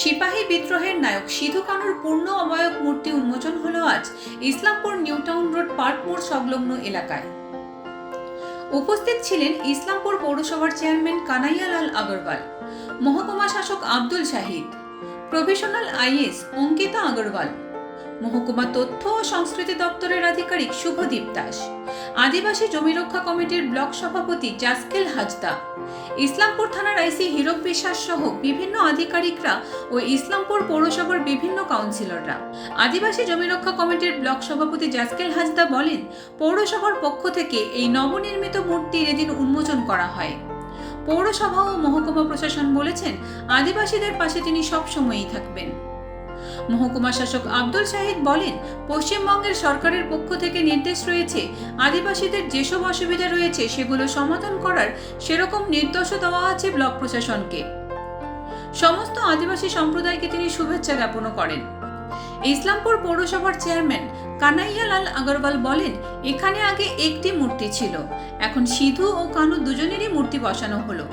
সিপাহী বিদ্রোহের নায়ক সিধু কানুর পূর্ণ অবয়ব মূর্তি উন্মোচন হল আজ ইসলামপুর নিউটাউন রোড পার্ক মোড় সংলগ্ন এলাকায়। উপস্থিত ছিলেন ইসলামপুর পৌরসভার চেয়ারম্যান কানাইয়ালাল আগরওয়াল, মহকুমা শাসক আব্দুল শাহিদ, প্রফেশনাল আইএস অঙ্কিতা আগরওয়াল মহকুমা তথ্য ও সংস্কৃতি দপ্তরের আধিকারিক শুভদীপ দাস। আদিবাসী জমি রক্ষা কমিটির ব্লক সভাপতি জাসকেল হাজদা। ইসলামপুর থানার আইসি হীরক বিশ্বাস সহ বিভিন্ন আধিকারিকরা ও ইসলামপুর পৌরসভার বিভিন্ন কাউন্সিলররা। আদিবাসী জমি রক্ষা কমিটির ব্লক সভাপতি জাসকেল হাজদা বলেন, পৌরসভার পক্ষ থেকে এই নবনির্মিত মূর্তির এদিন উন্মোচন করা হয়। পৌরসভা ও মহকুমা প্রশাসন বলেছেন, আদিবাসীদের পাশে তিনি সবসময়ই থাকবেন। মহকুমা শাসক আব্দুল শাহিদ বলেন, পশ্চিমবঙ্গের সরকারের পক্ষ থেকে নির্দেশ রয়েছে, আদিবাসীদের যেসব অসুবিধা রয়েছে সেগুলো সমাধান করার সেরকম নির্দেশ দেওয়া আছে ব্লক প্রশাসনকে। সমস্ত আদিবাসী সম্প্রদায়কে তিনি শুভেচ্ছা জ্ঞাপন করেন। ইসলামপুর পৌরসভার চেয়ারম্যান কানাইয়ালাল আগরওয়াল বলেন, এখানে আগে একটি মূর্তি ছিল, এখন সিধু ও কানু দুজনেরই মূর্তি বসানো হলো।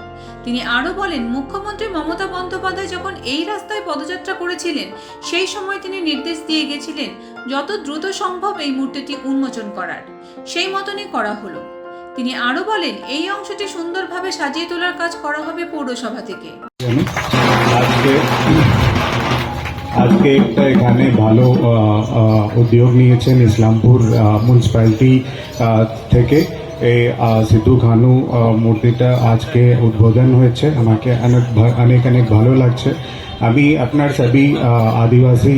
তিনি আরও বলেন, মুখ্যমন্ত্রী মমতা বন্দ্যোপাধ্যায় যখন এই রাস্তায় পদযাত্রা করেছিলেন, সেই সময় তিনি নির্দেশ দিয়ে গেছিলেন, যত দ্রুত সম্ভব এই মূর্তিটি উন্মোচন করার। সেই মতনই করা হলো। তিনি আরও বলেন, এই অংশটি সুন্দরভাবে সাজিয়ে তোলার কাজ করা হবে পৌরসভা থেকে। আজকে একটা এখানে ভালো উদ্যোগ নিয়েছেন ইসলামপুর মিউনিসিপ্যালিটি থেকে। এই সিধু খানু মূর্তিটা আজকে উদ্বোধন হয়েছে। আমাকে অনেক অনেক অনেক ভালো লাগছে। আমি আপনার সবই আদিবাসী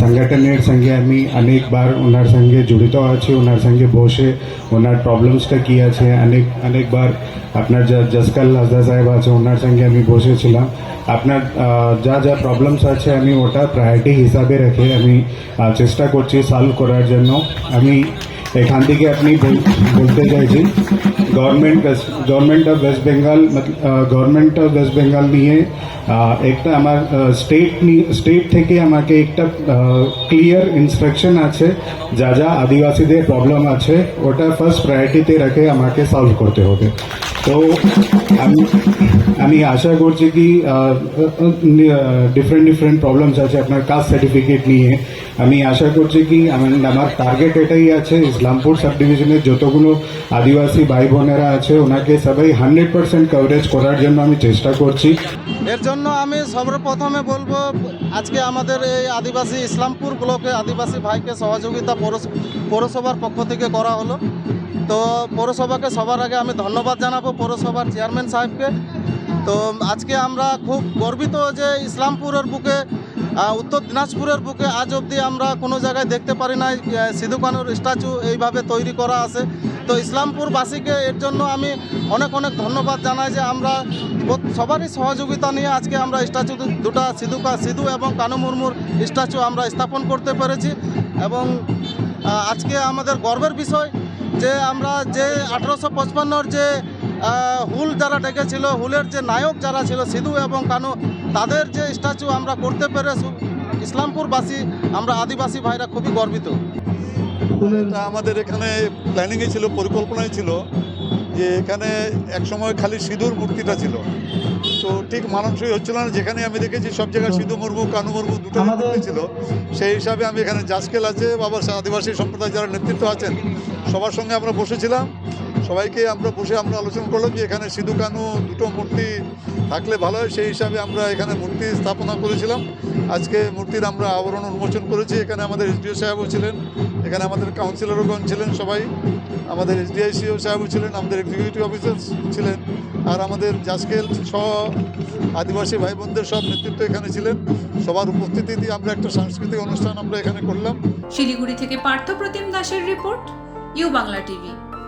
সংগঠনের সঙ্গে আমি অনেকবার ওনার সঙ্গে জড়িত আছি, ওনার সঙ্গে বসে ওনার প্রবলেমসটা কি আছে, অনেক অনেকবার আপনার যা জসকাল হাজদা সাহেব আছে, ওনার সঙ্গে আমি বসেছিলাম। আপনার যা যা প্রবলেমস আছে, আমি ওটা প্রায়োরিটি হিসাবে রেখে আমি চেষ্টা করছি সলভ করার জন্য। আমি এখান থেকে আপনি বল- বলতে চাইছি government government of West Bengal government of West Bengal নিয়ে একটা আমার স্টেট স্টেট থেকে আমাকে একটা ক্লিয়ার ইনস্ট্রাকশন আছে, যা যা আদিবাসীদের প্রবলেম আছে, ওটা ফার্স্ট প্রায়োরিটিতে রেখে আমাকে সলভ করতে হবে। তো আমি আমি আশা করছি কি ডিফারেন্ট ডিফারেন্ট প্রবলেমস আছে আপনার কাস্ট সার্টিফিকেট নিয়ে। আমি আশা করছি কি, আমি- আমার টার্গেট এটাই আছে, ইসলামপুর সাব ডিভিশনের যতগুলো আদিবাসী ভাই বোনেরা আছে, ওনাকে সবাই হান্ড্রেড পার্সেন্ট কভারেজ করার জন্য আমি চেষ্টা করছি। এর জন্য আমি সর্বপ্রথমে বলব, আজকে আমাদের এই আদিবাসী ইসলামপুর ব্লকে আদিবাসী ভাইকে সহযোগিতা পৌরস- পৌরসভার পক্ষ থেকে করা হলো। তো পৌরসভাকে সবার আগে আমি ধন্যবাদ জানাব পৌরসভার চেয়ারম্যান সাহেবকে। তো আজকে আমরা খুব গর্বিত যে ইসলামপুরের বুকে উত্তর দিনাজপুরের বুকে আজ অবধি আমরা কোনো জায়গায় দেখতে পারি না সিধু কানুর স্ট্যাচু এইভাবে তৈরি করা আছে। তো ইসলামপুরবাসীকে এর জন্য আমি অনেক অনেক ধন্যবাদ জানাই যে আমরা সবারই সহযোগিতা নিয়ে আজকে আমরা স্ট্যাচু দুটা সিধু সিধু এবং কানু মুর্মুর স্ট্যাচু আমরা স্থাপন করতে পেরেছি। এবং আজকে আমাদের গর্বের বিষয় যে আমরা যে আঠারোশো পঁচপান্নর যে হুল যারা ডেকেছিল হুলের যে নায়ক যারা ছিল সিধু এবং কানু তাদের যে স্ট্যাচু আমরা করতে পেরে ইসলামপুরবাসী আমরা আদিবাসী ভাইরা খুবই গর্বিত। এটা আমাদের এখানে প্ল্যানিংয়ে ছিল পরিকল্পনায় ছিল। যে এখানে একসময় খালি সিঁদুর মূর্তিটা ছিল। তো ঠিক মানানসই হচ্ছিল না যেখানে আমি দেখেছি সব জায়গায় সিধু মুর্মু কানু মুর্মু দুটো মূর্তি ছিল। সেই হিসাবে আমি এখানে জাসকেল আছে বাবা আদিবাসী সম্প্রদায় যারা নেতৃত্ব আছেন সবার সঙ্গে আমরা বসেছিলাম। সবাইকে আমরা বসে আমরা আলোচনা করলাম যে এখানে সিধু কানু দুটো মূর্তি থাকলে ভালো হয়, সেই হিসাবে আমরা এখানে মূর্তি স্থাপনা করেছিলাম। আজকে মূর্তির আমরা আবরণ উন্মোচন করেছি। এখানে আমাদের এসডিও সাহেবও ছিলেন, এখানে আমাদের কাউন্সিলরগণ ছিলেন সবাই, আমাদের এসডিআইসিও সাহেবও ছিলেন, আমাদের এক্সিকিউটিভ অফিসার ছিলেন, আর আমাদের জাসকেল সহ আদিবাসী ভাই বোনদের সব নেতৃত্ব এখানে ছিলেন। সবার উপস্থিতিতে আমরা একটা সাংস্কৃতিক অনুষ্ঠান আমরা এখানে করলাম। শিলিগুড়ি থেকে পার্থ প্রতিম দাসের রিপোর্ট, U Bangla TV.